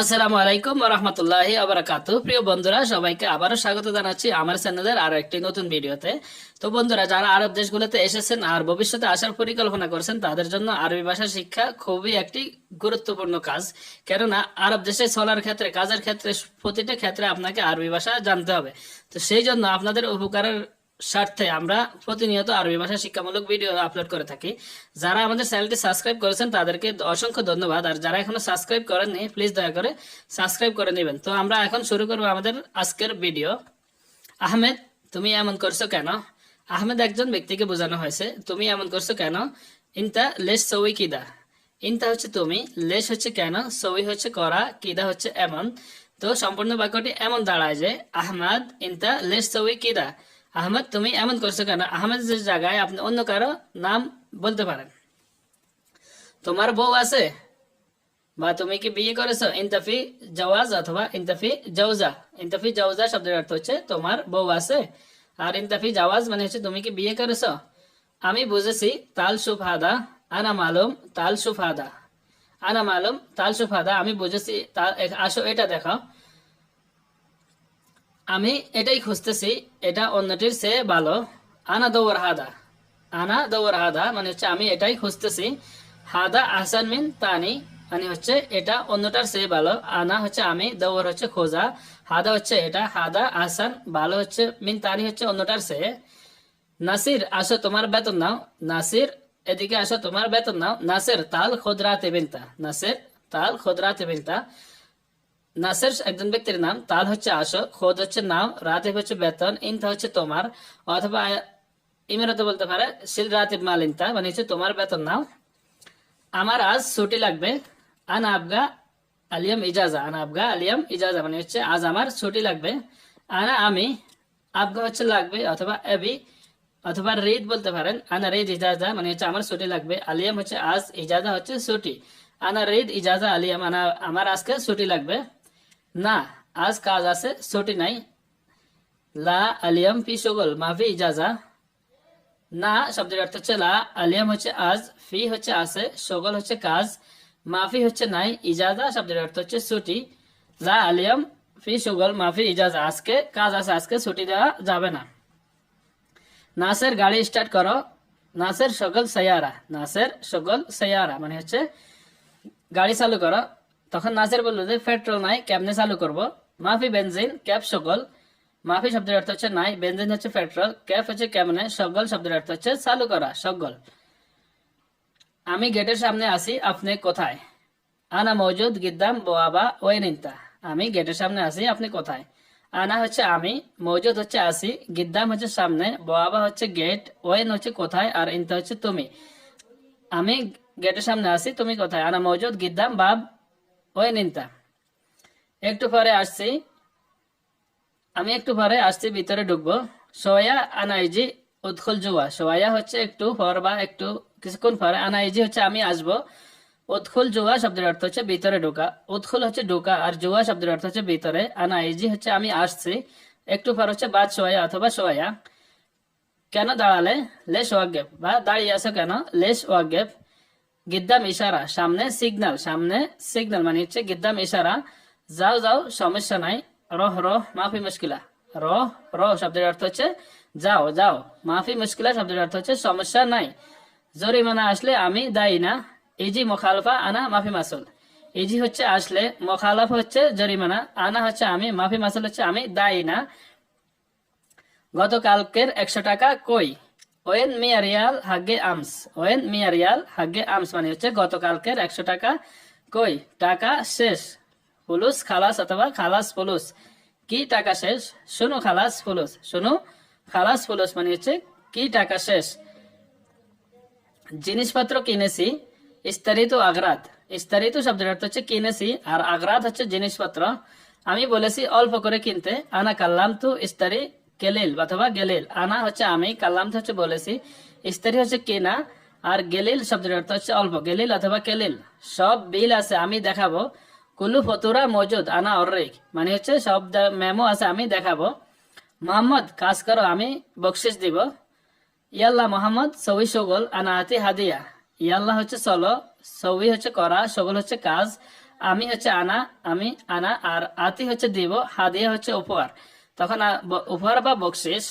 আসসালামু আলাইকুম রহমতুল্লাহি আবরাকাতু প্রিয় বন্ধুরা, সবাইকে আবারও স্বাগত জানাচ্ছি আমার চ্যানেলের আরও একটি নতুন ভিডিওতে। তো বন্ধুরা, যারা আরব দেশগুলোতে এসেছেন আর ভবিষ্যতে আসার পরিকল্পনা করছেন, তাদের জন্য আরবি ভাষা শিক্ষা খুবই একটি গুরুত্বপূর্ণ কাজ। কেননা, আরব দেশে চলার ক্ষেত্রে, কাজের ক্ষেত্রে, প্রতিটা ক্ষেত্রে আপনাকে আরবি ভাষা জানতে হবে। তো সেই জন্য আপনাদের উপকারের স্বার্থে আমরা প্রতিনিয়ত আরবি ভাষা শিক্ষামূলক ভিডিও আপলোড করে থাকি। যারা আমাদের চ্যানেলটি সাবস্ক্রাইব করেছেন, তাদেরকে অসংখ্য ধন্যবাদ। আর যারা এখনও সাবস্ক্রাইব করেননি প্লিজ দয়া করে সাবস্ক্রাইব করে নেবেন। তো আমরা এখন শুরু করব আমাদের আজকের ভিডিও আহমেদ, তুমি এমন করছ কেন? আহমেদ একজন ব্যক্তিকে বোঝানো হয়েছে, তুমি এমন করছ কেন? ইনতা লেস সউই কিদা? ইনতা হচ্ছে, তুমি। লেস হচ্ছে কেন? সউই হচ্ছে করা। কিদা হচ্ছে এমন। তো সম্পূর্ণ বাক্যটি এমন দাঁড়ায় যে, আহমদ, ইনতা লেস সউই কিদা? আহমদ, তুমি এমন করছ কেন? আহমেদ যে জায়গায় আপনি অন্য কারও নাম বলতে পারেন। তোমার বউ আছে? বা তুমি কি বিয়ে করেছ? ইনতাফি জওয়াজ অথবা ইনতাফি জৌজা ইনতাফি জৌজা শব্দের অর্থ হচ্ছে তোমার বউ আছে। আর ইনতাফি জাওয়াজ মানে হচ্ছে তুমি কি বিয়ে করেছ? আমি বুঝেছি, তাল সুফাদা, আনা মালুম, তাল সুফাদা। আনা মালুম, তাল সুফাদা, আমি বুঝেছি আসো, এটা দেখো আমি এটাই খুঁজতেছি, এটা অন্যটির চেয়ে ভালো। আনা দৌড় হাদা। আনা দৌড় হাদা মানে হচ্ছে আমি এটাই খুঁজতেছি। হাদা আহসান মিন তানি মানে হচ্ছে এটা অন্যটার চেয়ে ভালো। আনা হচ্ছে আমি দৌড় হচ্ছে খোঁজা। হাদা হচ্ছে এটা, হাদা আহসান ভালো হচ্ছে, মিন তানি হচ্ছে অন্যটার চেয়ে। নাসির, আসো তোমার বেতন নাও। নাসির, এদিকে আসো তোমার বেতন নাও। নাসির, তাল খোদরাতে বিনতা। নাসির, তাল খোদরাতে বিনতা। নাসের একজন ব্যক্তির নাম তাল হচ্ছে আসো খোদ হচ্ছে নাম রাতে হচ্ছে বেতন ইনতা হচ্ছে তোমার, অথবা ইমারতে বলতে পারে সিল রাতে মাল ইনতা মানে হচ্ছে তোমার বেতন নাও। আমার আজ ছুটি লাগবে, আন আবগা আলিয়াম ইজাজা, আন আবগা আলিয়াম ইজাজা মানে হচ্ছে আজ আমার ছুটি লাগবে। আনা আমি, আবগা হচ্ছে লাগবে, অথবা এবি, অথবা রিদ বলতে পারেন, আনা রিদ ইজাজা মানে হচ্ছে আমার ছুটি লাগবে, আলিয়াম হচ্ছে আজ, ইজাজা হচ্ছে ছুটি। আনা রিদ, ইজাজা, আলিয়াম, আনা আমার আজকে ছুটি লাগবে। না, আজ কাজ আছে, ছুটি নাই। লা আলিয়াম ফি শগল মাফি ইজাজা। না, শব্দের অর্থ হচ্ছে লা আলিয়াম হচ্ছে আজ, ফি হচ্ছে আছে, শগল হচ্ছে কাজ মাফি হচ্ছে নাই, ইজাজা শব্দের অর্থ হচ্ছে ছুটি। লা আলিয়াম ফি শগল মাফি ইজাজা, আজকে কাজ আছে, আজকে ছুটি দেওয়া যাবে না। নাসের গাড়ি স্টার্ট করো। নাসের সকল সয়ারা নাসের শগল সয়ারা মানে হচ্ছে গাড়ি চালু করো। তখন নাসের বলল যে, পেট্রোল নাই, কেমনে চালু করব? মাফি বেনজিন ক্যাব সকল। মাফি শব্দের অর্থ হচ্ছে নাই, বেনজিন হচ্ছে পেট্রোল ক্যাব হচ্ছে কেমনে? সকল শব্দের অর্থ হচ্ছে চালু করা, সকল। আমি গেটের সামনে আসি আপনি কোথায়? আনা মজুদ, গিদ্দাম, বোয়াবা ওই নিন্তা আমি গেটের সামনে আসি আপনি কোথায়? আনা হচ্ছে আমি, মজুদ হচ্ছে আসি গিদ্দাম হচ্ছে সামনে, বোয়াবা হচ্ছে গেট, ওয়েন হচ্ছে কোথায়, আর ইন্তা হচ্ছে তুমি। আমি গেটের সামনে আসি তুমি কোথায়? আনা মজুদ, গিদ্দাম, বাব ওই নিন্তা। একটু পরে আসছি। আমি একটু পরে আসছি, ভিতরে ঢুকবো। সোয়া আনাইজি উৎখুল জুয়া। সোয়া হচ্ছে একটু পর বা একটু কিছুক্ষণ পরে। আনাইজি হচ্ছে আমি আসব। উৎখুল জুয়া শব্দের অর্থ হচ্ছে ভিতরে ঢোকা। উৎখুল হচ্ছে ঢোকা আর জুয়া শব্দের অর্থ হচ্ছে ভিতরে। আনাইজি হচ্ছে আমি আসছি। একটু পর হচ্ছে বাদ সোয়া অথবা সোয়া। কেন দাঁড়ালে? লেশ ওয়াগেব। বা দাঁড়িয়ে আছো কেন? লেশ ওয়াগেব। গিদ্দাম ইশারা সামনে সিগনাল সামনে সিগনাল মানে হচ্ছে গিদ্দাম ইশারা যাও যাও সমস্যা নাই রহ রহ মাফি মুশকিলা রহ রহ শব্দের অর্থ হচ্ছে যাও যাও মাফি মুশকিলা শব্দের অর্থ হচ্ছে সমস্যা নাই জরিমানা আসলে আমি দায়ী না ইজি মোখালফা আনা মাফি মাসুল ইজি হচ্ছে আসলে মোখালাফ হচ্ছে জরিমানা আনা হচ্ছে আমি মাফি মাসুল হচ্ছে আমি দায়ী না গতকালকের একশো টাকা কই ওয়েন মিয়ারিয়াল হাগে আমস। ওয়েন মিয়ারিয়াল হাগে আমস মানে হচ্ছে গতকালকের একশো টাকা কই? টাকা শেষ। ফুলুস খালাস অথবা খালাস ফুলুস। কি টাকা শেষ? শুনু খালাস ফুলুস। শুনু খালাস ফুলুস মানে হচ্ছে কি টাকা শেষ? জিনিসপত্র কিনেছি স্তরিত আগ্রাত স্তরিত শব্দের অর্থ হচ্ছে কিনেছি আর আগ্রাত হচ্ছে জিনিসপত্র। আমি বলেছি অল্প করে কিনতে। আনা কাল্লাম তু স্তরি গেলিল অথবা গেলেল। আনা হচ্ছে আমি কালাম হচ্ছে বলেছি। স্তরি হচ্ছে কেনা আর গেলিল শব্দের অর্থ হচ্ছে অল্প। গেলিল অথবা কেলেল, সব বিল আছে, আমি দেখাবো। কুলু ফতুরা মজুদ, আনা অর্রেক। মানে হচ্ছে সব মেমো আছে, আমি দেখাবো। মোহাম্মদ, কাজ করো, আমি বকশিস দিব। ইয়াল্লা মোহাম্মদ সবই সগল আনাহাতি হাদিয়া। ইয়াল্লা হচ্ছে চলো সবই হচ্ছে করা, সগল হচ্ছে কাজ। আমি হচ্ছে আনা, আমি আনা, আর আতি হচ্ছে দিব, হাদিয়া হচ্ছে উপহার। তখন উপহার বা বকশিস।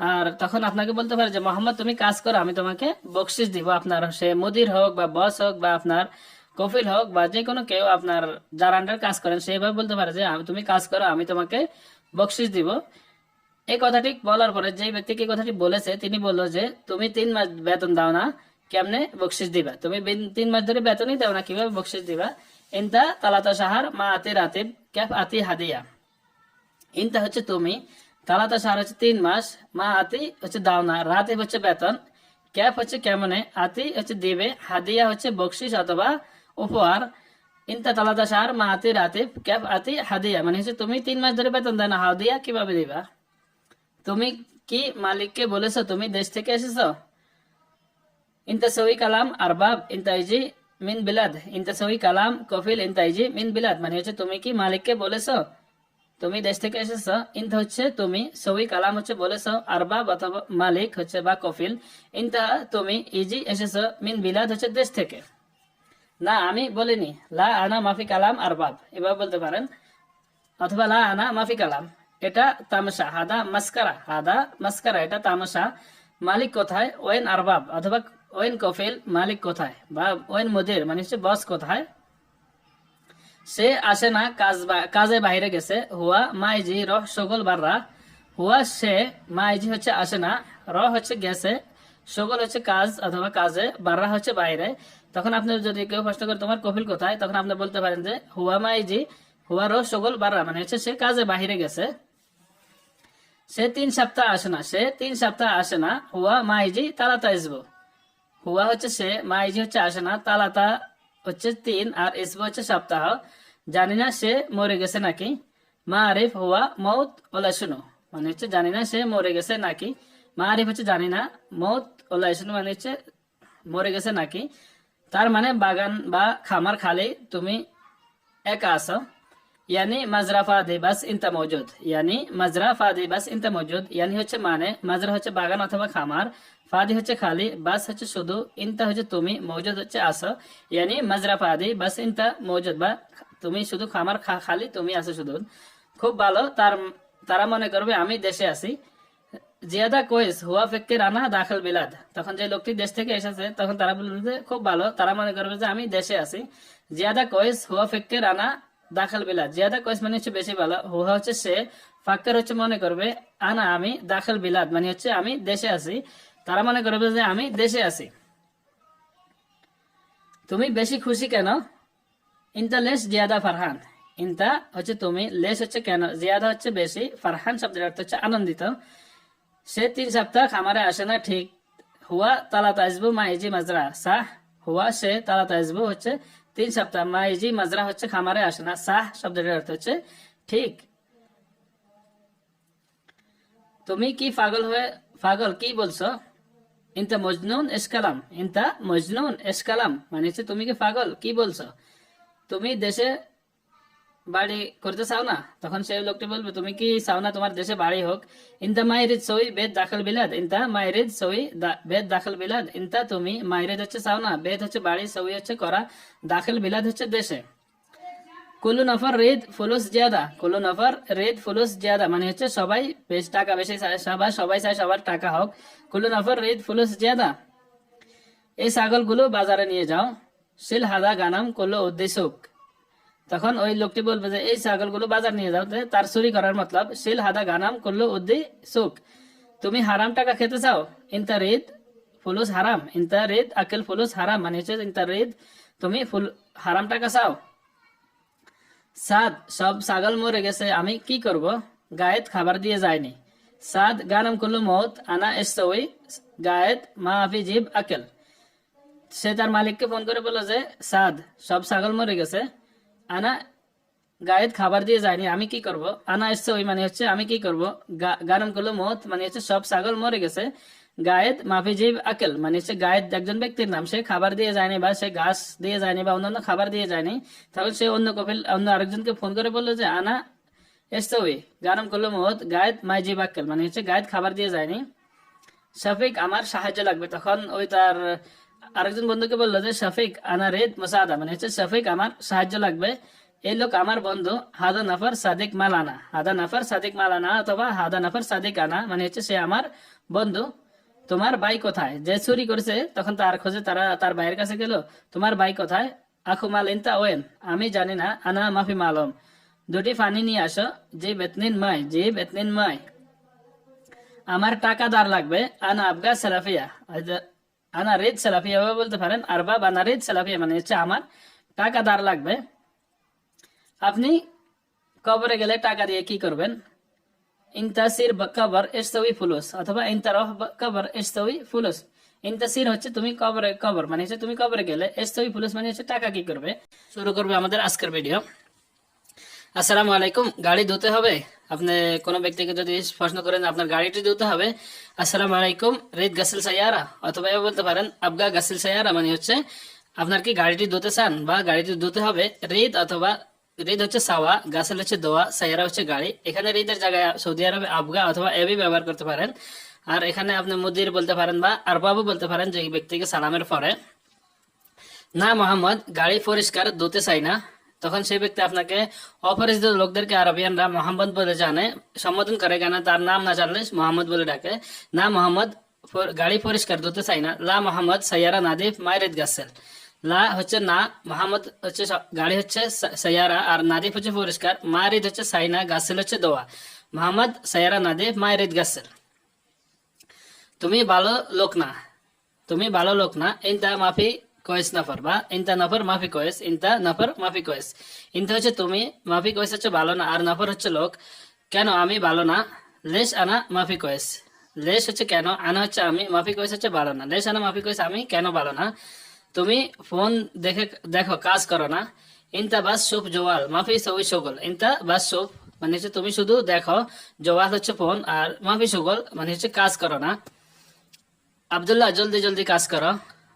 আর তখন আপনাকে বলতে পারে যে, মোহাম্মদ, তুমি কাজ করো, আমি তোমাকে বকশিস দিব। আপনার সে মুদির হোক বা বস হোক বা আপনার কফিল হোক বা যে কোনো কেউ আপনার যার আন্ডার কাজ করেন সেইভাবে বলতে পারে যে, আমি তুমি কাজ করো, আমি তোমাকে বকশিস দিব। এই কথাটি বলার পরে যে ব্যক্তিকে কথাটি বলেছে, তিনি বলল যে, তুমি তিন মাস বেতন দাও না, কেমনে বকশিস দিবা? তুমি তিন মাস ধরে বেতনই দাও না, কীভাবে বকশিস দিবা? ইনতা তালাতা সাহার মা আতি রাতিব ক্যাফ আতি হাদিয়া। ইনতা হচ্ছে তুমি, তালাতা সাহার হচ্ছে তিন মাস, মা আতি হচ্ছে দাও না রাতিব হচ্ছে বেতন ক্যাপ হচ্ছে কেমনে, আতি হচ্ছে দিবে, হাদিয়া হচ্ছে বকশিস অথবা উপহার। ইনতা তালাতা সাহার মা আতি রাতিব ক্যাপ আতি হাদিয়া মানে হচ্ছে তুমি তিন মাস ধরে বেতন দেয় না, হাদিয়া কীভাবে দিবা? তুমি কি মালিককে বলেছ, তুমি দেশ থেকে এসেছ? ইন্তাসই কালাম আরবাব ইন্তাইজি মিন বিলাদ ইন্তাসই কালাম কফিল ইন্তাইজি মিন বিলাদ মানে হচ্ছে তুমি কি মালিককে বলেছ? তুমি দেশ থেকে এসেছ, ইন্তা হচ্ছে তুমি, সই কালাম হচ্ছে বলেছ আরবাব অথবা মালিক হচ্ছে বা কফিল, ইন্তা তুমি, ইজি এসেছ, মিন বিলাদ হচ্ছে দেশ থেকে। না, আমি বলিনি, লা আনা মাফি কালাম আরবাব, এভাবে বলতে পারেন। অথবা লা আনা মাফি কালাম, এটা তামাশা, হাদা মাস্কারা হাদা মাস্কারা, এটা তামাশা, মালিক কোথায়, ওয়েন আরবাব, অথবা ওয়েন কফিল, মালিক কোথায়, বা ওয়েন মুদির মানে হচ্ছে বস কোথায় সে আসে না, কাজ কাজে বাইরে গেছে। হুয়া মাইজি রহ সগল বাররা। হুয়া সে, মাইজি হচ্ছে আসে না র হচ্ছে গেছে। সগল হচ্ছে কাজ অথবা কাজে, বাররা হচ্ছে বাইরে। তখন আপনি যদি কেউ প্রশ্ন করে, তোমার কফিল কোথায়? তখন আপনি বলতে পারেন যে, হুয়া মাইজি, হুয়া র সগল বাররা। মানে হচ্ছে সে কাজে বাহিরে গেছে। সে তিন সপ্তাহ আসে না, সে তিন সপ্তাহ আসে না। হুয়া মাইজি, তালাতা আসব হুয়া হচ্ছে সে, মাইজি হচ্ছে আসে না, তালাতা হচ্ছে তিন আর ইসবো হচ্ছে সপ্তাহ। জানি না সে মরে গেছে নাকি? মা আরিফ হওয়া মৌত ওলা শুনো। মানে হচ্ছে জানি না সে মরে গেছে নাকি? মা আরিফ হচ্ছে জানি না। মৌত ওলা শুনো মানে হচ্ছে মরে গেছে নাকি? তার মানে বাগান বা খামার খালি, তুমি একা আসো ইয়ানি মাজরা ফাদে বাস ইনতা মজুদ ইয়ানি মাজরা ফাদে বাস ইনতা মজুদ ইয়ানি হচ্ছে মানে মাজরা হচ্ছে বাগান অথবা খামার ফাদি হচ্ছে খালি বাস হচ্ছে শুধু ইনতা হচ্ছে তুমি মজুদ হচ্ছে আসো ইয়ানি মাজরা ফাদি বাস ইনতা মজুদ বা তুমি শুধু খামার খালি তুমি আসো শুধু খুব ভালো তার তারা মনে করবে আমি দেশে আছি জিয়াদা কোয়েস হুয়া ফেককে রানা দাখল বিলাদ তখন যে লোকটি দেশ থেকে এসেছে তখন তারা বলবে খুব ভালো তারা মনে করবে যে আমি দেশে আছি জিয়াদা কোয়েস হুয়া ফেককে রানা দাখল বিলাদ জিয়াদা কোয়েস মানে হচ্ছে বেশি ভালো হুয়া হচ্ছে সে, ফাক্কার হচ্ছে মনে করবে, আনা আমি দাখল বিলাদ মানে হচ্ছে আমি দেশে আছি। তারা মনে করবে যে আমি দেশে আছি। তুমি বেশি খুশি কেন? ইনতা লেস জিয়াদা ফারহান। ইনতা হচ্ছে তুমি লেস হচ্ছে কেন? জিয়াদা হচ্ছে বেশি, ফারহান শব্দের অর্থ হচ্ছে আনন্দিত। সে তিন সপ্তাহ খামারে আসে না, ঠিক। হুয়া তালা তাজবু মাইজি মাজরা। সাহ, হুয়া সে তালা তাজবু হচ্ছে তিন সপ্তাহ মাইজি মাজরা হচ্ছে খামারে আসে না, সাহ শব্দটির অর্থ হচ্ছে ঠিক। তুমি কি পাগল হয়ে, পাগল কি বলছো? ইনতা মজনুন এসকালাম ইনতা মজনুন এসকালাম মানে হচ্ছে তুমি কি পাগল, কি বলছো? তুমি দেশে বাড়ি করতে চাও না, তখন সেই লোকটি বলবে, তুমি কি চাও না তোমার দেশে বাড়ি হোক? ইনতা মাইরিদ সই বেদ দাখল বিলাদ, ইনতা মাইরিদ সই বেদ দাখল বিলাদ, ইনতা তুমি মাইরিদ হচ্ছে চাও না, বেদ হচ্ছে বাড়ি সই হচ্ছে করা, দাখল বিলাদ হচ্ছে দেশে। কুলু নফর রেদ ফুলুস জিয়াদা, কুলু নফর রেদ ফুলুস জিয়াদা মানে হচ্ছে সবাই বেশ টাকা, বেশি সবাই সবাই চায় সবার টাকা হোক। কুলু নফর রেদ ফুলুস জিয়াদা, এই ছাগলগুলো বাজারে নিয়ে যাও, শিল হাদা গানাম করল উদ্দেশ্যক। তখন ওই লোকটি বলবে যে, এই ছাগলগুলো বাজার নিয়ে যাও। তার চুরি করার মতলব, শিল, হাদা, গানাম করল উদ্দেশ্যক তুমি হারাম টাকা খেতে চাও? ইনতা ফুলুস হারাম। ইনতা আকেল ফুলুস হারাম। মানে হচ্ছে ইনতা তুমি ফুল, হারাম টাকা চাও? সাদ, সব ছাগল মরে গেছে, আমি কি করব? গায়েত খাবার দিয়ে যায়নি। সাদ, গানম করল মত, আনা এসই গায়েত মা আফি জিব, আকেল। সে তার মালিককে ফোন করে বলল যে, সাদ, সব ছাগল মরে গেছে আনা গায়েত খাবার দিয়ে যায়নি, আমি কি করব? আনা এসছে ওই মানে হচ্ছে, আমি কি করব? গা- গানম করল মত মানে হচ্ছে সব ছাগল মরে গেছে। গায়েদ মাফিজিব আকেল মানে হচ্ছে গায়েদ একজন ব্যক্তির নাম, সে খাবার দিয়ে যায়নি বা সে ঘাস দিয়ে যায়নি বা অন্যান্য খাবার দিয়ে যায়নি। তখন সে অন্য কপিল, অন্য আরেকজনকে ফোন করে বলল যে, আনা এসছে ওই গানম করল মত গায়েদ মাইজিব আকেল মানে হচ্ছে গায়েদ খাবার দিয়ে যায়নি। শফিক, আমার সাহায্য লাগবে। তখন ওই তার আরেকজন বন্ধুকে বলল যে, শফিক আনা রেদ মুসাদা। মানে হচ্ছে, শফিক, আমার সাহায্য লাগবে। এই লোক আমার বন্ধু, হাদা নাফার সাদিক মালানা। হাদা নাফার সাদিক মালানা অথবা হাদা নাফার সাদিক আনা? মানে হচ্ছে, সে আমার বন্ধু। তোমার ভাই কোথায়? যে চুরি করেছে, তখন তার খোঁজে তারা, তার ভাইয়ের কাছে গেল, তোমার ভাই কোথায়? আখু মাল ইনতা ওয়েন। আমি জানি না। আনা মাফি মালম। দুটি পানি নিয়ে আসো। যে বেতনিন মায় যে বেতনিন মায় আমার টাকা দার লাগবে। আনা আবগা সালাফিয়া। হয়তো- আনা রেদ সালাফিয়া বলতে পারেন আর বা আনা রেদ সালাফিয়া মানে হচ্ছে আমার টাকা দার লাগবে। আপনি কবরে গেলে টাকা দিয়ে কি করবেন? ইনতাসির কবর ইস্তবি ফুলুস, অথবা ইনতারহ কবর ইস্তবি ফুলুস। ইনতাসির হচ্ছে তুমি কবরে, কবর মানে হচ্ছে তুমি কবরে গেলে ইস্তবি ফুলুস মানে হচ্ছে টাকা কি করবে? শুরু করবে আমাদের আজকের ভিডিও আসসালামু আলাইকুম, গাড়ি ধুতে হবে? আপনি কোনো ব্যক্তিকে যদি প্রশ্ন করেন, আপনার গাড়িটি ধুতে হবে। আসসালামু আলাইকুম রেদ গাসিল সাইয়ারা। অথবা বলতে পারেন, আবগা গাসিল সাইয়ারা মানে হচ্ছে, আপনার কি গাড়িটি ধুতে চান বা গাড়িটি ধুতে হবে রেদ অথবা রিদ হচ্ছে সাওয়া, গাসেল হচ্ছে দোয়া, সাইয়ারা হচ্ছে গাড়ি। এখানে রিদের জায়গায় সৌদি আরবে আবগা অথবা এবি ব্যবহার করতে পারেন। আর এখানে আপনি মুদির বলতে পারেন বা আরবাবু বলতে পারেন, যে ব্যক্তিকে সালামের পরে। না মোহাম্মদ, গাড়ি পরিষ্কার, ধুতে চাই না। তখন সেই ব্যক্তি আপনাকে অপরিচিত লোকদেরকে আরবিয়ানরা মোহাম্মদ বলে জানে, সম্বোধন করে, কেন তার নাম না জানলে মোহাম্মদ বলে ডাকে। না মোহাম্মদ গাড়ি পরিষ্কার ধুতে চাই না। লা মোহাম্মদ, সাইয়ারা নাদিফ মাইরেদ গাছেল লা হচ্ছে না, মোহাম্মদ হচ্ছে গাড়ি হচ্ছে সাইয়ারা, আর নাদিফ হচ্ছে পরিষ্কার মারিদ হচ্ছে সাইনা গাছেল হচ্ছে দোয়া। মোহাম্মদ, সাইয়ারা, নাদিফ মাইরেদ গাছেল তুমি ভালো লোক না। তুমি ভালো লোক না। ইনতা মাফি কয়েস নাফার, বা ইনতা নাফার, মাফি কয়েস, ইনতা নাফার, মাফি কয়েস। ইনতা হচ্ছে তুমি, মাফি কয়েস হচ্ছে ভালো না, আর নাফার হচ্ছে লোক। কেন আমি ভালো না? লেশ আনা, মাফি কয়েস। লেশ হচ্ছে কেন? আনা হচ্ছে আমি, মাফি কয়েস হচ্ছে ভালো না। লেশ আনা, মাফি কয়েস আমি, কেন ভালো না? তুমি ফোন দেখে, দেখো, কাজ করো না। ইনতা বাস সুপ জোয়াল, মাফি সবই সগল। ইনতা বাস সুপ মানে হচ্ছে তুমি শুধু দেখো, জোয়াল হচ্ছে ফোন, আর মাফি সগল মানে হচ্ছে কাজ করো না। আবদুল্লাহ, জলদি জলদি কাজ করো।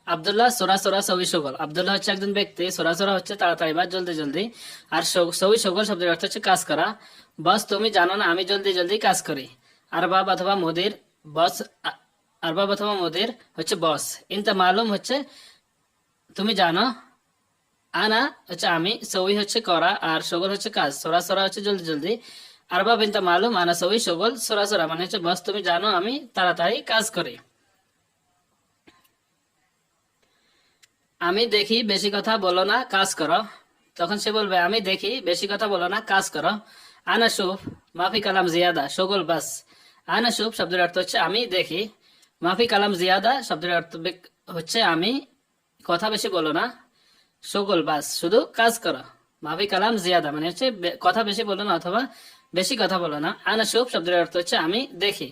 আবদুল্লাহ, সোরা সোরা, সবই সগল আবদুল্লাহ হচ্ছে একজন ব্যক্তি, সোরা সোরা হচ্ছে তাড়াতাড়ি বা জলদি জলদি। আর সবই সগল শব্দের অর্থ হচ্ছে কাজ করা। বস, তুমি জানো না, আমি জলদি জলদি কাজ করি। আরবাব অথবা মোদির বস, আ- আরবাব অথবা মোদির হচ্ছে বস। ইনতা মালুম হচ্ছে, তুমি জানো, আনা হচ্ছে আমি, সবই হচ্ছে করা, আর সকল হচ্ছে কাজ। সোরা সোরা হচ্ছে জলদি জলদি। আরবাব ইনতা মালুম, আনা সবই সগল সোরা সোরা মানে হচ্ছে বস, তুমি জানো, আমি তাড়াতাড়ি কাজ করি। আমি দেখি, বেশি কথা বলো না, কাজ করো। তখন সে বলবে, আমি দেখি, বেশি কথা বলো না, কাজ করো। আনা সুফ মাফি কালাম জিয়াদা, সগল বাস। আনা সুফ শব্দের অর্থ হচ্ছে, আমি দেখি। মাফি কালাম জিয়াদা শব্দের অর্থ হচ্ছে, আমি কথা বেশি বলো না, সগল বাস, শুধু কাজ করো। মাফি কালাম জিয়াদা মানে হচ্ছে কথা বেশি বলো না, অথবা বেশি কথা বলো না। আনা সুফ শব্দের অর্থ হচ্ছে, আমি দেখি।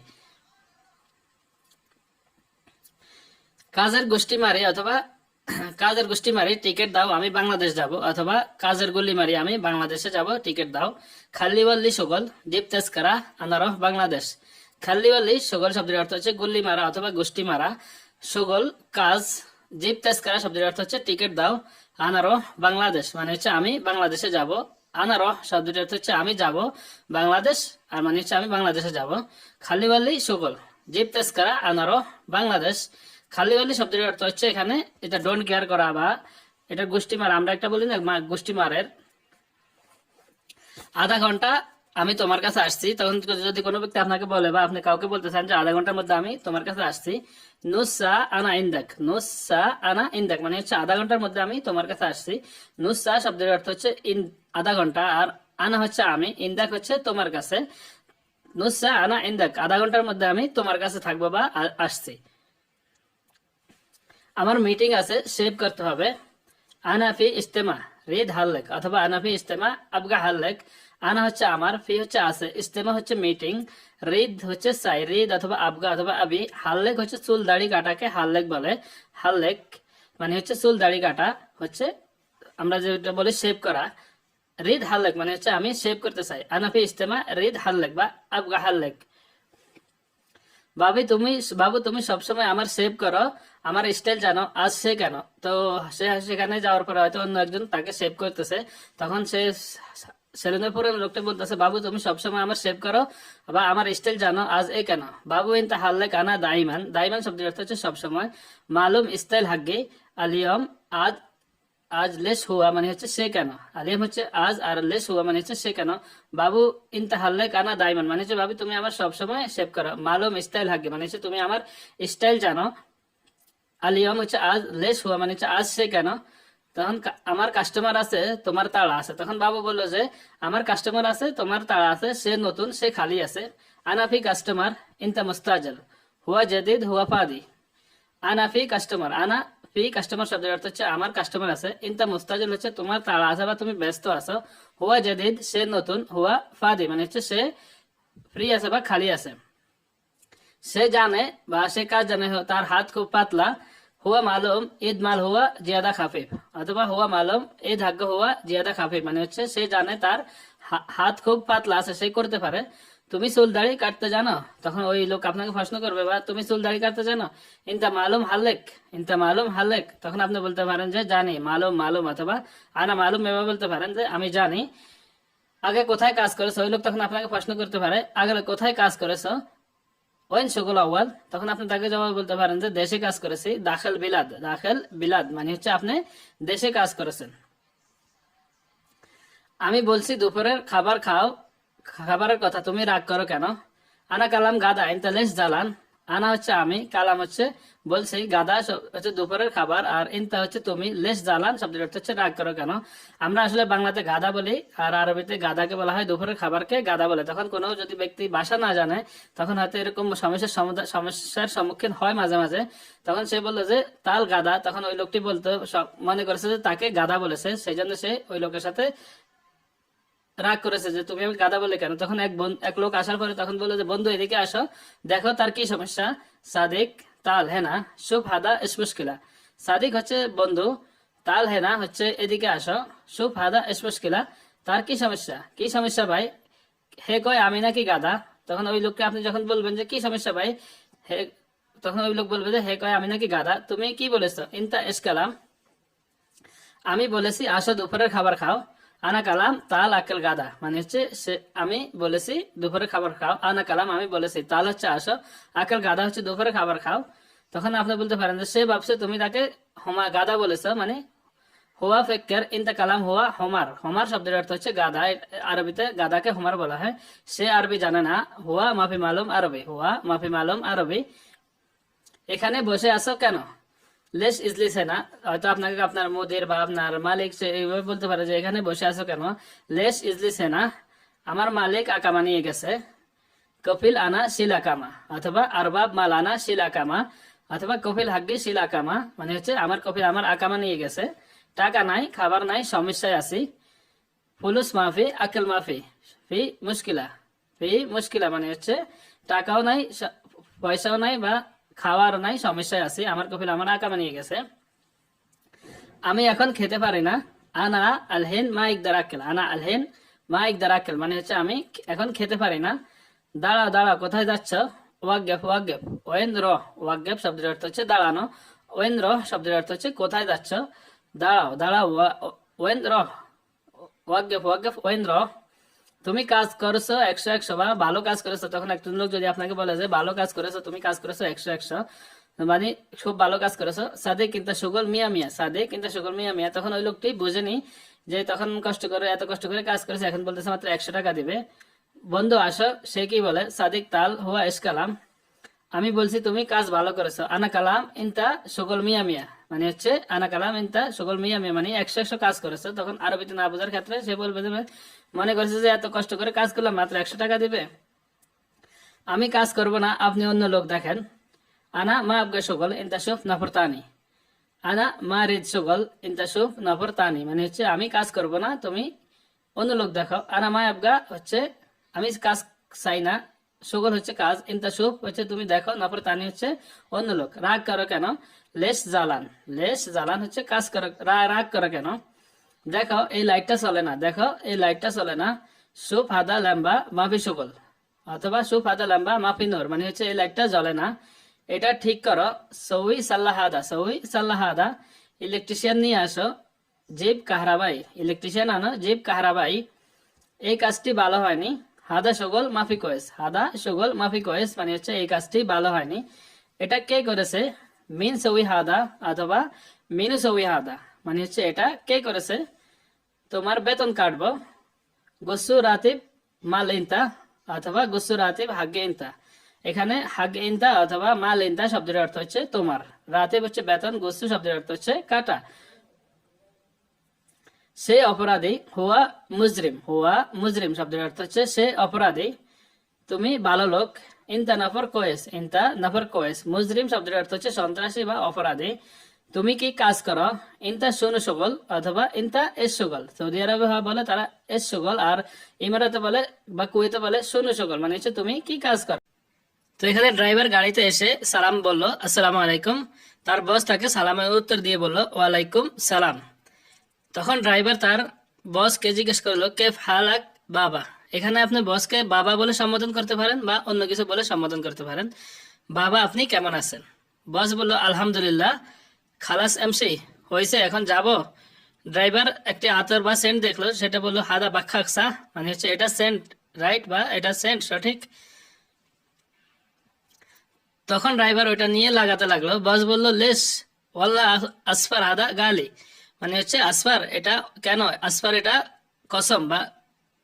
কাজের গোষ্ঠী মারি, অথবা কাজের গোষ্ঠী মারি টিকিট দাও, আমি বাংলাদেশ যাব। অথবা কাজের গলি মারি, আমি বাংলাদেশে যাব টিকিট দাও। খাল্লিওয়াল্লি সগল দীপ তেজকারা আনারফ বাংলাদেশ। খাল্লিওয়াল্লি সগল শব্দের অর্থ হচ্ছে গুল্লি মারা অথবা গোষ্ঠী মারা। সগল, কাজ জিপ তেজকারা শব্দের অর্থ হচ্ছে টিকিট দাও। আনারহ, বাংলাদেশ মানে হচ্ছে আমি বাংলাদেশে যাব। আনারহ শব্দটির অর্থ হচ্ছে আমি যাব বাংলাদেশ, আর মানে হচ্ছে আমি বাংলাদেশে যাব। খালিওয়াল্লি সগল জিপ তেজকারা আনারো বাংলাদেশ। খালিওয়ালি শব্দের অর্থ হচ্ছে এখানে এটা ডোন্ট কেয়ার করা বা এটা গোষ্ঠী মার, আমরা একটা বলি না গোষ্ঠী মারের। আধা ঘণ্টা আমি তোমার কাছে আসছি, তখন যদি কোনো ব্যক্তি আপনাকে বলে বা আপনি কাউকে বলতে চান যে আধা ঘণ্টার মধ্যে আমি তোমার কাছে আসছি নুসা আনা ইন্দাক নুসা আনা ইন্দাক মানে হচ্ছে আধা ঘণ্টার মধ্যে আমি তোমার কাছে আসছি। নুসা শব্দের অর্থ হচ্ছে ইন, আধা ঘণ্টা, আর আনা হচ্ছে আমি, ইন্দাক হচ্ছে তোমার কাছে। নুসা আনা ইন্দাক আধা ঘণ্টার মধ্যে আমি তোমার কাছে থাকব বা আসছি। আমার মিটিং আছে সেভ করতে হবে। আনাফি ইস্তেমা রিদ হাল্লেক অথবা আনাফি ইস্তেমা, আবগা হাল্লেক আনা হচ্ছে আমার, ফি হচ্ছে আছে, ইস্তেমা হচ্ছে মিটিং রিদ হচ্ছে সাই রিদ অথবা আবগা অথবা আবি হাল্লেক হচ্ছে চুল দাড়ি কাটাকে হাল্লেক বলে। হাল্লেক মানে হচ্ছে চুল দাড়ি কাটা, হচ্ছে আমরা যেটা বলি শেভ করা। রিদ হাল্লেক মানে হচ্ছে আমি শেভ করতে চাই। আনাফি ইস্তেমা রিদ হাল্লেক বা আবগা হাল্লেক ভাবি তুমি বাবু তুমি সবসময় আমার সেভ করো আমার স্টাইল জানো আজ সে কেন? তো সে সেখানে যাওয়ার পরে হয়তো অন্য একজন তাকে সেভ করতেছে। তখন সে সেলুনের পুরো লোকটা বলতেছে, বাবু, তুমি সবসময় আমার সেভ করো বা আমার স্টাইল জানো আজ এ কেন? বাবু ইন হাল্লে কানা দাইমান। দাইমান শব্দের অর্থ হচ্ছে সবসময়। মালুম স্টাইল হাগ্গে, আলিয়ম আজ আজ লেস হুয়া মানে হচ্ছে সে কেন? আলিম হচ্ছে আজ আর লেস হুয়া মানে হচ্ছে সে কেন? বাবু, ইনতা হাল্লে কানা দাইমান। মানে হচ্ছে, বাবু, তুমি আমার সবসময় সেভ করো। মালুম স্টাইল হাগ্গে মানে হচ্ছে, তুমি আমার স্টাইল জানো। আলিয়ম হচ্ছে আজ লেস হুয়া মানে হচ্ছে আজ সে কেন? তখন আমার কাস্টমার আছে, তোমার তাড়া আছে। তখন বাবু বলল যে, আমার কাস্টমার আছে, তোমার তাড়া আছে, সে নতুন, সে খালি আছে। আনাফি কাস্টমার ইনতা মুস্তাজল, হুয়া জেদিদ, হুয়া ফাদি। আনা ফি কাস্টমার আনা ফি কাস্টমার শব্দের অর্থ হচ্ছে, আমার কাস্টমার আছে, ইনতা মুস্তাজিল হচ্ছে, তোমার তাড়া আছে বা তুমি ব্যস্ত আছো। হুয়া জেদিদ, সে নতুন, হুয়া ফাদি মানে হচ্ছে সে ফ্রি আছে বা খালি আছে। সে জানে বা সে কাজ জানে, তার হাত খুব পাতলা। হুয়া মালুম ঈদ মাল হুয়া জিয়াদা খাফিফ অথবা হুয়া মালুম ঈদ হাগ্য হুয়া জিয়াদা খাফিফ মানে হচ্ছে সে জানে তার হাত খুব পাতলা আছে সে করতে পারে তুমি চুল দাড়ি কাটতে জানো তখন ওই লোক আপনাকে প্রশ্ন করবে বা তুমি চুল দাড়ি কাটতে জানো ইনতা মালুম হাল্লেক ইনতা মালুম হাল্লেক তখন আপনি বলতে পারেন যে জানি মালুম মালুম অথবা আনা মালুম এভাবে বলতে পারেন যে আমি জানি আগে কোথায় কাজ করেছ ওই লোক তখন আপনাকে প্রশ্ন করতে পারে আগে কোথায় কাজ করেছ আওয়াল তখন আপনি তাকে জবাব বলতে পারেন যে দেশে কাজ করেছি, দাখেল বিলাদ দাখেল বিলাদ মানে হচ্ছে আপনি দেশে কাজ করেছেন। আমি বলছি দুপুরের খাবার খাও, খাবারের কথা তুমি রাগ করো কেন? আনা কালাম গাদা ইন্তালেশ জালান আনা হচ্ছে আমি, কালাম হচ্ছে বলছি, গাদা হচ্ছে দুপুরের খাবার, আর ইনতা হচ্ছে তুমি লেশ জালান শব্দের হচ্ছে রাগ করো কেন? আমরা আসলে বাংলাতে গাদা বলি, আর আরবিতে গাদাকে বলা হয় দুপুরের খাবারকে গাদা বলে। তখন কোনো যদি ব্যক্তি ভাষা না জানে, তখন হয়তো এরকম সমস্যার সমস্যার সম্মুখীন হয় মাঝে মাঝে। তখন সে বলল যে, তাল গাদা। তখন ওই লোকটি বলতো মনে করেছে যে তাকে গাদা বলেছে। সেই জন্য সে ওই লোকের সাথে রাগ করেছে যে, তুমি আমি গাদা বলে কেন? তখন এক এক লোক আসার পরে তখন বলল যে, বন্ধু, এদিকে আসো, দেখো তার কি সমস্যা। সাদিক তাল হেনা শুভ হাদা ইসমুশকিলা সাদিক হচ্ছে বন্ধু, তাল হেনা হচ্ছে এদিকে আসো। শুভ হাদা ইসমুশকিলা তার কি সমস্যা? কি সমস্যা ভাই? হে কয়, আমি নাকি গাদা তখন ওই লোককে আপনি যখন বলবেন যে, কি সমস্যা ভাই? হে, তখন ওই লোক বলবে যে, হে কয়, আমি নাকি গাদা তুমি কি বলেছ? ইনতা এসকালাম আমি বলেছি, আসো দুপুরের খাবার খাও। আনা কালাম তাল আকেল গাদা। মানে হচ্ছে সে আমি বলেছি, দুপুরে খাবার খাও। আনা কালাম আমি বলেছি, তাল হচ্ছে আসো আকেল গাদা হচ্ছে দুপুরে খাবার খাও। তখন আপনি বলতে পারেন যে, সে ভাবছে তুমি তাকে হমা গাদা বলেছ মানে হুয়া ফেক্কের ইনতা কালাম হুয়া হোমার। হোমার শব্দের অর্থ হচ্ছে গাদা। আরবিতে গাদাকে হোমার বলা হয়। সে আরবি জানে না। হুয়া মাফি মালুম আরবি। হুয়া মাফি মালুম আরবি। এখানে বসে আছো কেন? লেস ইজলি সেনা হয়তো আপনাকে আপনার মোদির বা আপনার মালিক এইভাবে বলতে পারে যে এখানে বসে আছো কেন? লেস ইজলি সেনা আমার মালিক আকামা নিয়ে গেছে। কপিল আনা শিলাকামা অথবা আরবাব মাল আনা শিলাকামা অথবা কপিল হাগ্গি শিলাকামা মানে হচ্ছে আমার কপিল আমার আকামা নিয়ে গেছে। টাকা নাই, খাবার নাই, সমস্যায় আছি। ফুলুস মাফি আকেল মাফি, ফি মুশকিলা ফি মুশকিলা মানে হচ্ছে টাকাও নাই পয়সাও নাই বা খাওয়ার নাই, সমস্যায় আছি। আমার কপিল আমার আঁকা বানিয়ে গেছে। আমি এখন খেতে পারি না। আনা আলহেন মা ইকদার আকেল আনা আলহেন মা ইকদার আকেল মানে হচ্ছে আমি এখন খেতে পারি না। দাঁড়াও দাঁড়াও কোথায় যাচ্ছ? ওয়াগ্যেপ ওয়াগ্যেপ। ওয়েন্দ্র ওয়াগ্যেপ শব্দের অর্থ হচ্ছে দাঁড়ানো। ওয়েন্দ্র শব্দের অর্থ হচ্ছে কোথায় যাচ্ছ? দাঁড়াও দাঁড়াও, ওয়া- ওয়েন্দ্র ওয়াগ্যেপ ওয়াগ্যেপ ওয়েন্দ্র তুমি কাজ করেছ একশো একশো বা ভালো কাজ করেছ, তখন একজন লোক যদি আপনাকে বলে যে ভালো কাজ করেছ, তুমি কাজ করেছ একশো একশো মানে খুব ভালো কাজ করেছ। সাদে কিন্তু সুগল মিয়া মিয়া সাদে কিন্তু সুগল মিয়া মিয়া। তখন ওই লোকটি বোঝেনি যে তখন কষ্ট করে, এত কষ্ট করে কাজ করেছে, এখন বলতেছে মাত্র একশো টাকা দিবে। বন্ধু, আসো, সে কি বলে? সাদিক, তাল, হুয়া এসকালাম আমি বলছি, তুমি কাজ ভালো করেছ। আনা কালাম ইনতা সকল মিয়া মিয়া মানে হচ্ছে আনা কালাম ইনতা সকল মিয়া মিয়া মানে একশো একশো কাজ করেছ। তখন আরবিতে না বোঝার ক্ষেত্রে সে বলবে মনে করছে যে এত কষ্ট করে কাজ করলাম, মাত্র একশো টাকা দিবে। আমি কাজ করব না, আপনি অন্য লোক দেখেন। আনা মা আবগা সকল ইনতা সুফ নফরতানি। আনা মা রিদ সকল ইনতা সুফ নফরতানি। মানে হচ্ছে আমি কাজ করব না, তুমি অন্য লোক দেখো। আনা মা আবগা হচ্ছে, আমি কাজ চাই না। সকল হচ্ছে কাজ, ইনতা সুফ হচ্ছে তুমি দেখো, নফরতানি হচ্ছে অন্য লোক। রাগ করো কেন? লেস জালান লেস জালান হচ্ছে কাজ করো রাগ করো কেন? দেখো, এই লাইটটা চলে না। দেখো, এই লাইটটা চলে না। সুপ হাদা ল্যাম্বা, মাফি সকল অথবা সুফ হাদা লম্বা মাফি, নূর। মানে হচ্ছে এই লাইটটা জ্বলে না। এটা ঠিক করো। সউই সাল্লাহাদা সউই সাল্লাহাদা। ইলেকট্রিশিয়ান নিয়ে আসো। জিপ কাহরাবাই। ইলেকট্রিশিয়ান আনো জিপ কাহরাবাই। এই কাজটি ভালো হয়নি। হাদা, সগল, মাফি, কয়েস। হাদা, সগল, মাফি, কয়েস। মানে হচ্ছে এই কাজটি ভালো হয়নি। এটা কে করেছে? মিন সউই হাদা। অথবা মিনু সউই হাদা। মানে হচ্ছে এটা কে করেছে? তোমার বেতন কাটবো। গসু রাতিব মাল ইনতা অথবা গসু রাতিব হাগ্গে ইনতা। এখানে হাগ্গে ইনতা অথবা মাল ইনতা শব্দের অর্থ হচ্ছে তোমার। রাতিব হচ্ছে বেতন, গসু শব্দের অর্থ হচ্ছে কাটা। সে অপরাধী, হুয়া মুজরিম। হুয়া মুজরিম শব্দের অর্থ হচ্ছে সে অপরাধী। তুমি ভালো লোক, ইনতা নফর কোয়েস, ইনতা নফর কোয়েস। মুজরিম শব্দের অর্থ হচ্ছে সন্ত্রাসী বা অপরাধী। তুমি কি কাজ করো? ইনতা শুনু সগল অথবা ইনতা এস সগল সৌদি আরবে বলে তারা এস সগল আর ইমারাতে বলে বা কুয়েতে বলে শুনু সগল মানে হচ্ছে তুমি কি কাজ করো? তো এখানে ড্রাইভার গাড়িতে এসে সালাম বলল, আসসালামু আলাইকুম। তার বস তাকে সালামের উত্তর দিয়ে বলল, ওয়ালাইকুম সালাম। তখন ড্রাইভার তার বসকে জিজ্ঞেস করল কে হালাক বাবা? এখানে আপনি বসকে বাবা বলে সম্বোধন করতে পারেন বা অন্য কিছু বলে সম্বোধন করতে পারেন। বাবা, আপনি কেমন আছেন? বস বলল, আলহামদুলিল্লাহ। খালাস এমসি হয়েছে, এখন যাব। ড্রাইভার একটি আতর বা সেন্ট দেখল, সেটা বলল, হাদা বাক্ষাকসা মানে হচ্ছে, এটা সেন্ট, রাইট? বা এটা সেন্ট, সঠিক? তখন ড্রাইভার ওইটা নিয়ে লাগাতে লাগল। বস বলল, লেস, ওয়াল্লা আসফার হাদা গালি। মানে হচ্ছে, আসফার, এটা কেন? আসফার এটা কসম বা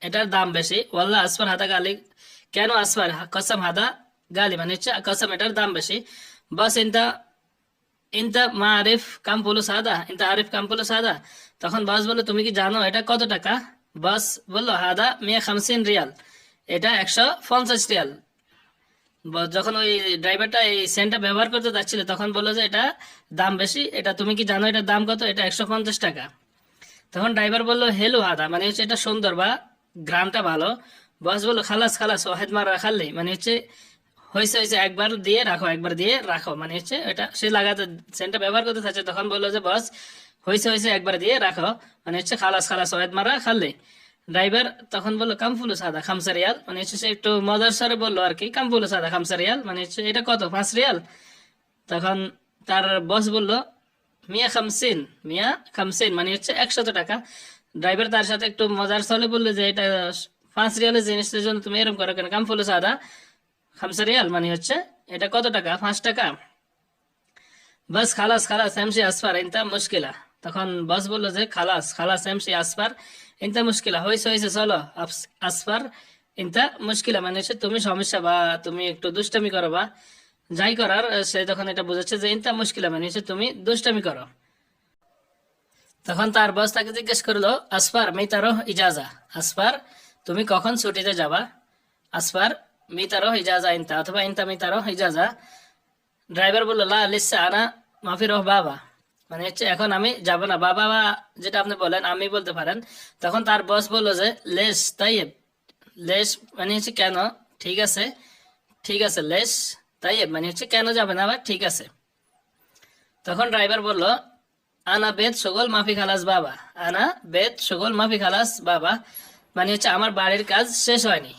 এটার দাম বেশি। ওয়াল্লা আসফার হাদা গালি, কেন আসফার কসম হাদা গালি? মানে হচ্ছে, কসম এটার দাম বেশি। বস ইনতা ইনতা মা আরিফ কাম পুলু সাদা, ইনতা আরিফ কাম পুলু সাদা। তখন বস বলল, তুমি কি জানো এটা কত টাকা? বস বলল, হাদা মিয়া খামসিন রিয়াল। এটা একশো পঞ্চাশ রিয়াল। যখন ওই ড্রাইভারটা এই সেন্টটা ব্যবহার করতে যাচ্ছিল, তখন বলল যে, এটা দাম বেশি। এটা তুমি কি জানো এটার দাম কত? এটা একশো পঞ্চাশ টাকা। তখন ড্রাইভার বলল, হেলু হাদা মানে হচ্ছে এটা সুন্দর বা গ্রামটা ভালো। বাস বলল, খালাস খালাস, ওয়াহেদ মার রাখাল্লি মানে হচ্ছে হয়েছে হয়েছে, একবার দিয়ে রাখো, একবার দিয়ে রাখো। মানে হচ্ছে এটা, সে লাগাতে সেন্টটা ব্যবহার করতে চাচ্ছে তখন বলল যে, বস, হয়েছে হয়েছে, একবার দিয়ে রাখো। মানে হচ্ছে খালাস খালাস ওয়াহেদ মারা খাল্লি ড্রাইভার তখন বলল, কামফুলু সাদা, খামসা রিয়াল। মানে হচ্ছে একটু মজার স্বরে বলল আর কি, কামফুলু সাদা, খামসা রিয়াল। মানে হচ্ছে, এটা কত, পাঁচ রিয়াল? তখন তার বস বলল, মিয়া খামসিন মিয়া খামসিন। মানে হচ্ছে একশত টাকা। ড্রাইভার তার সাথে একটু মজার ছলে বলল যে, এটা পাঁচ রিয়ালের জিনিসটার জন্য তুমি এরকম করো কেন? কামফুলু সাদা। খামসা রিয়াল মানে হচ্ছে এটা কত টাকা? পাঁচ টাকা। বাস খালাস খালাস, এমসি, আসফার ইনতা মুশকিলা। তখন বস বলল যে, খালাস খালাস, এমসি, আসফার ইনতা মুশকিলা। হয়েছে হয়েছে চলো আসফার ইনতা মুশকিলা। মানে হচ্ছে তুমি সমস্যা বা তুমি একটু দুষ্টামি করো বা যাই করার, সে তখন এটা বোঝাচ্ছে যে ইনতা মুশকিলা মানে হচ্ছে তুমি দুষ্টামি করো। তখন তার বস তাকে জিজ্ঞেস করল, আসফার মিতারো ইজাজা। আসফার, তুমি কখন ছুটিতে যাবা? আসফার মিতারো ইজাজা ইনতা অথবা ইনতা মিতারো ইজাজা ড্রাইভার বলল লা লিসা আনা মাফি রহ বাবা মানে হচ্ছে, এখন আমি যাব না। বাবা বা যেটা আপনি বলেন, আমি বলতে পারেন। তখন তার বস বলল যে, লেস তাই লেস মানে হচ্ছে, কেন? ঠিক আছে ঠিক আছে, লেস তাই মানে হচ্ছে, কেন যাবে না, আবার ঠিক আছে। তখন ড্রাইভার বলল, আনা বেদ সগল মাফি খালাস বাবা। আনা বেদ সগল মাফি খালাস বাবা। মানে হচ্ছে, আমার বাড়ির কাজ শেষ হয়নি।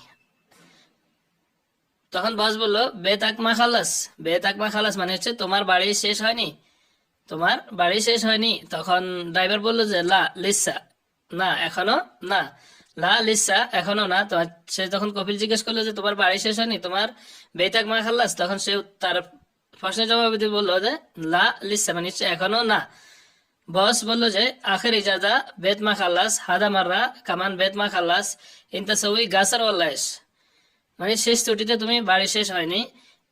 তখন বস বলল বেতাকমা খালাস বেতাকমা খালাস মানে হচ্ছে তোমার বাড়ি শেষ হয়নি। তোমার বাড়ি শেষ হয়নি। তখন ড্রাইভার বলল যে, লা, লিসা, না, এখনও না। লা, লিসা, এখনও না। তো সে তখন কপিল জিজ্ঞেস করল যে, তোমার বাড়ি শেষ হয়নি? তোমার বেতাক মা খাল্লাস তখন সে তার প্রশ্নের জবাব দিয়ে বলল যে, লা, লিসা মানে হচ্ছে এখনও না। বস বলল যে, আখের ইজাদা বেত মা খাল্লাস হাদা মাররা, কামান বেত মা খাল্লাস ইনতা সবই গাছার ওল্লাইস মানে শেষ ছুটিতে তুমি বাড়ি শেষ হয়নি।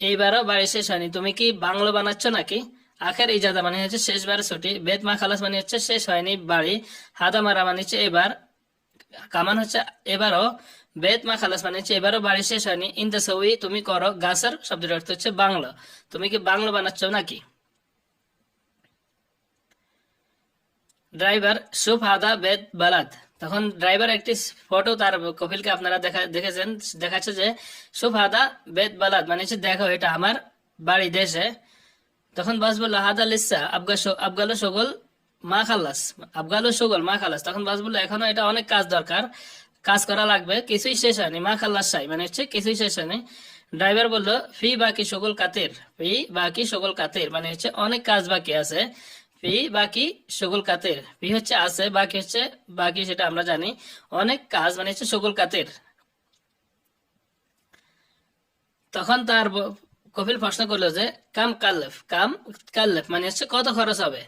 এইবারও বাড়ি শেষ হয়নি। তুমি কি বাংলো বানাচ্ছ নাকি? আখের ইজাদা মানে হচ্ছে শেষবার ছুটি। বেদ মা খালাস মানে হচ্ছে শেষ হয়নি বাড়ি। হাদা মারা মানে হচ্ছে এবার। কামান হচ্ছে এবারও। বেদ মা খালাস মানে হচ্ছে এবারও বাড়ি শেষ হয়নি। ইনতা সবই তুমি করো গাছের শব্দের অর্থ হচ্ছে বাংলো। তুমি কি বাংলো বানাচ্ছ নাকি? ড্রাইভার সুফ হাদা বেদ বালাদ তখন ড্রাইভার একটি ফটো তার কপিলকে আপনারা দেখা, দেখেছেন, দেখাচ্ছে যে সুফ হাদা বেদ বালাদ মানে হচ্ছে, দেখো, এটা আমার বাড়ি দেশে। তখন বাস বলল, হাদা লিসা, আবগা আবগালো সগল মা খাল্লাস আবগালো সগল মা খালাস। তখন বাস বলল, এখনও এটা অনেক কাজ দরকার, কাজ করা লাগবে, কিছুই শেষ হয়নি, মা খাল্লাস সাই মানে হচ্ছে, কিছুই শেষ হয়নি। ড্রাইভার বলল, ফি বাকি সকল কাতের, ফি বাকি সকল কাতের। মানে হচ্ছে, অনেক কাজ বাকি আছে। ফি, বাকি সকল কাতের। ফি হচ্ছে আছে, বাকি হচ্ছে, বাকি সেটা আমরা জানি, অনেক কাজ মানে হচ্ছে সকল কাতের। তখন তার কপিল প্রশ্ন করল যে, কাম কাল্লেফ কাম কাল্লেফ মানে হচ্ছে কত খরচ হবে?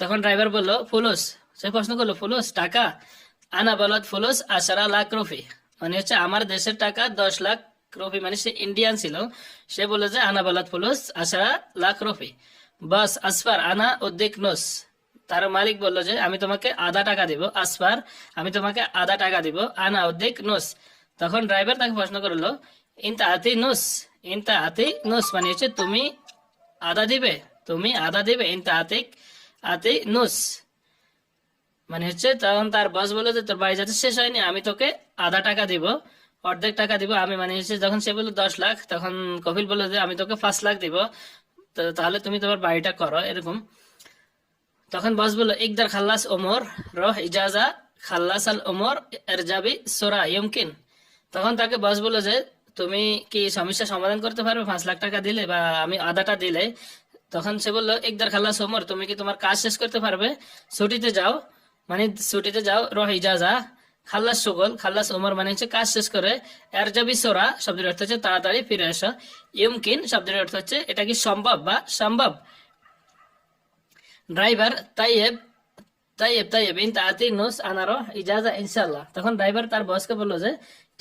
তখন ড্রাইভার বলল, ফুলুস। সে প্রশ্ন করল, ফুলুস, টাকা? আনা বলত ফুলুস, আশারা লাখ রফি মানে হচ্ছে আমার দেশের টাকা দশ লাখ রফি মানে সে ইন্ডিয়ান ছিল। সে বলল যে, আনা বলত ফুলুস, আশারা লাখ রফি বাস, আসফার, আনা, উদ্দিক, নোস। তার মালিক বলল যে, আমি তোমাকে আধা টাকা দিব, আসফার, আমি তোমাকে আধা টাকা দিব, আনা, উদ্দিক, নোস। তখন ড্রাইভার তাকে প্রশ্ন করল, ইনতা আতি নুস, ইনতা আতি নুস? মানে হচ্ছে, তুমি আদা দিবে, তুমি আদা দিবে, ইনতা আতিক আতি নুস। মানে হচ্ছে, তখন তার বস বলল যে, তোর বাড়ি যাতে শেষ হয়নি, আমি তোকে আধা টাকা দিব, অর্ধেক টাকা দিব। আমি মানে হচ্ছে, যখন সে বলল দশ লাখ, তখন কপিল বলল যে, আমি তোকে পাঁচ লাখ দিব। তাহলে তুমি তোমার বাড়িটা করো, এরকম। তখন বস বলল, ইকদার খাল্লাস ওমর, রহ ইজাজা খাল্লাস আল ওমর এর এরজাবি সোরা ইয়মকিন। তখন তাকে বস বলল যে, তুমি কি সমস্যা সমাধান করতে পারবে? পাঁচ লাখ টাকা দিলে বা আমি আধাটা দিলে? তখন সে বলল একদার খাল্লাস ওমর, তুমি কি তোমার কাজ শেষ করতে পারবে? ছুটিতে যাও। মানে ছুটিতে যাও, রহ ইজাজা। খাল্লাস সুগল খাল্লাস ওমর মানে হচ্ছে কাজ শেষ করে এরজাবি সোরা শব্দের অর্থ হচ্ছে তাড়াতাড়ি ফিরে আসা। ইয়মকিন শব্দের অর্থ হচ্ছে এটা কি সম্ভব বা সম্ভব? ড্রাইভার তাইয়েব তাইয়েব তাইয়েব, ইন তাতি নুস আনারো ইজাজা ইনশাল্লাহ তখন ড্রাইভার তার বসকে বলল যে,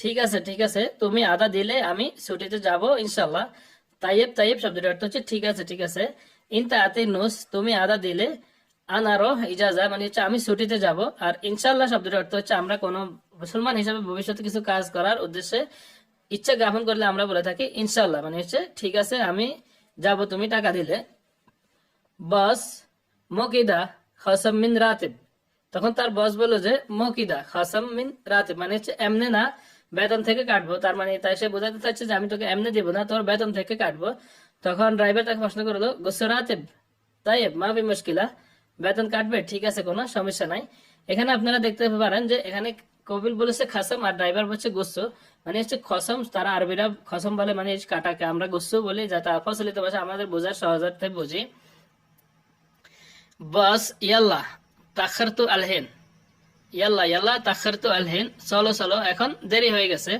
ঠিক আছে ঠিক আছে, তুমি আদা দিলে আমি ছুটিতে যাব ইনশাল্লাহ তাইয়েব তাইয়েব শব্দের অর্থ হচ্ছে, ঠিক আছে ঠিক আছে। ইন তাতি নুস, তুমি আদা দিলে আনারো ইজাজা মানে হচ্ছে আমি ছুটিতে যাব। আর ইনশাল্লাহ শব্দের অর্থ হচ্ছে আমরা কোনো মুসলমান হিসাবে ভবিষ্যতে কিছু কাজ করার উদ্দেশ্যে ইচ্ছা জ্ঞাপন করলে আমরা বলে থাকি ইনশাল্লাহ মানে হচ্ছে, ঠিক আছে, আমি যাব, তুমি টাকা দিলে। বস মকিদা খসম মিন রাতিব। তখন তার বস বলল যে মকিদা খসম মিন রাতিব। মানে হচ্ছে, এমনে না, বেতন থেকে কাটবো। তার মানে তাই সে বোঝাতে চাচ্ছে যে, আমি তোকে এমনি দিব না, তোর বেতন থেকে কাটবো। তখন ড্রাইভার তাকে প্রশ্ন করল, গুসো রাতিব? তাই মা বি মুশকিলা। বেতন কাটবে, ঠিক আছে কোনো সমস্যা নাই। এখানে আপনারা দেখতে পারেন যে এখানে কপিল বলেছে খাসম আর ড্রাইভার বলছে গুসো মানে হচ্ছে খসম, তারা আরবিরা খসম বলে মানে কাটাকে আমরা গুসো বলি যাতে ফসলিত ভাষা, আমাদের বোঝার সহজার্থে বুঝি। বাস, ইয়াল্লা, তাখারতু আলহেন। ইয়াল্লা ইয়াল্লা, তাখারতু আলহেন। চলো চলো, এখন দেরি হয়ে গেছে।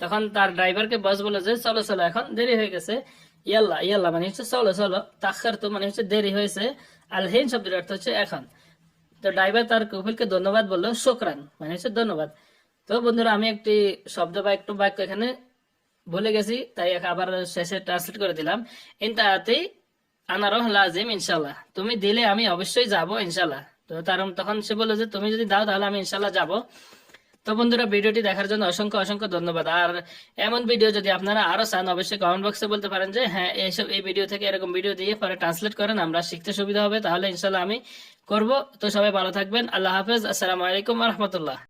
তখন তার ড্রাইভারকে বাস বলে যে, চলো চলো, এখন দেরি হয়ে গেছে। ইয়াল্লা ইয়াল্লা মানে হচ্ছে চলো চলো, তাখারতু মানে হচ্ছে দেরি হয়েছে। আলহেন শব্দের অর্থ হচ্ছে এখন। তো ড্রাইভার তার কপিলকে ধন্যবাদ বলল, শোকরান। মানে হচ্ছে ধন্যবাদ। তো বন্ধুরা, আমি একটি শব্দ বা একটু বাক্য এখানে ভুলে গেছি, তাই আবার শেষে ট্রান্সলেট করে দিলাম। ইনতাহাতেই আনারহ লাজিম ইনশাল্লাহ তুমি দিলে আমি অবশ্যই যাব ইনশাল্লাহ তো তার তখন সে বলল যে, তুমি যদি দাও, তাহলে আমি ইনশাল্লাহ যাব। তো বন্ধুরা, ভিডিওটি দেখার জন্য অসংখ্য অসংখ্য ধন্যবাদ। আর এমন ভিডিও যদি আপনারা আরও চান, অবশ্যই কমেন্ট বক্সে বলতে পারেন যে হ্যাঁ এইসব, এই ভিডিও থেকে এরকম ভিডিও দিয়ে পরে ট্রান্সলেট করেন, আমরা শিখতে সুবিধা হবে, তাহলে ইনশাল্লাহ আমি করব। তো সবাই ভালো থাকবেন, আল্লাহ হাফেজ, আসসালামু আলাইকুম রহমতুল্লাহ।